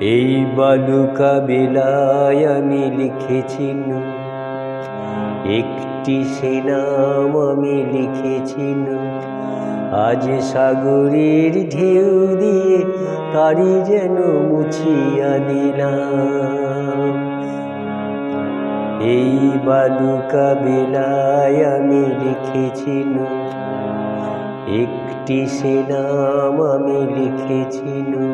এই বালুকা বেলায় আমি লিখেছি না একটি সেনাম আমি লিখেছি আজ সাগরের ঢেউ দিয়ে তারি যেন মুছিয়া দিলাম। এই বালুকা বেলায় আমি লিখেছি না একটি সেনাম আমি লিখেছি না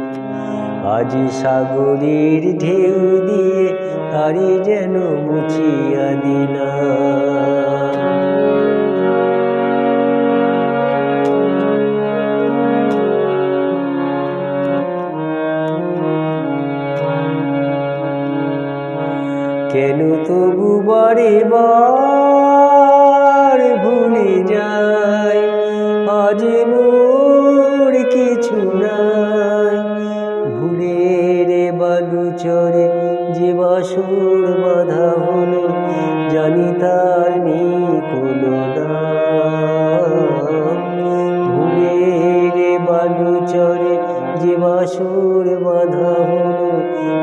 আজ সাগরের ঢেউ দিয়ে তারি যেন মুছিয়া দিলাম কেন তবু বারে বার ভুলে যায় আজ মোর চরে যে বাসুর বাধা হলো, জানি তার নেই কোনো রে বালু চরে যে বাসুর বাধা হলো,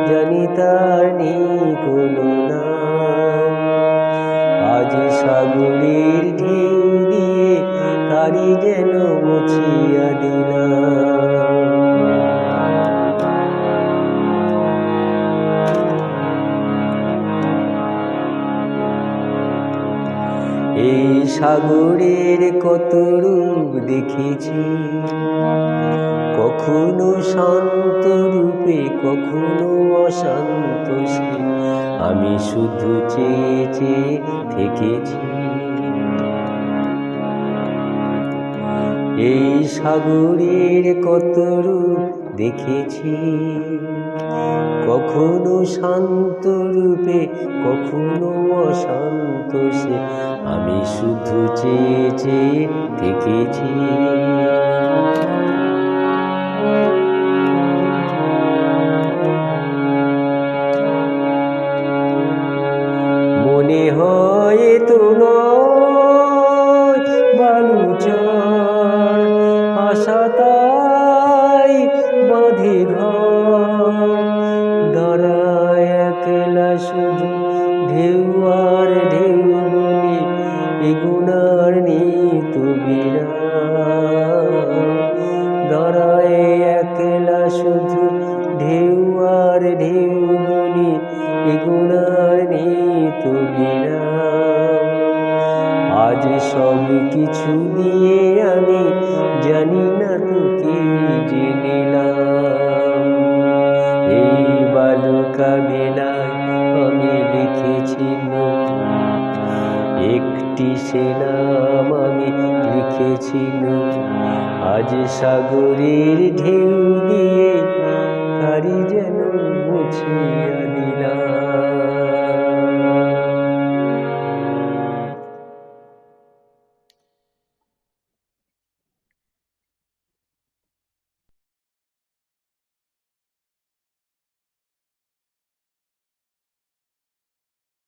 জানি তার নেই কোনো আজ সাগরের ঢেউ দিয়ে তারি যেন মুছিয়া দিলাম এই সাগরের কত রূপ দেখেছি। কখনো শান্ত রূপে, কখনো অশান্ত আমি শুধু চেয়ে চেয়ে থেকেছি। এই সাগরের কত রূপ দেখেছি? কখনো শান্ত রূপে, কখনো অশান্ত সে, আমি শুধু চেয়ে চেয়ে থেকেছি। মনে হয় আশা তাই বাঁধে শুধু ঢেউ ঢেউ বলি এগুনার নিত দাঁড়ায় একলা শুধু ঢেউ ঢেউ নিত আজ সব কিছু নিয়ে আমি জানি না তোকে জেনেলাম। এই বালুকা মেলায় আমি লিখেছি নতুন। একটি সেনাম আমি লিখেছি নতুন। আজ সাগরের ঢেউ দিয়ে কারি যেন মুছে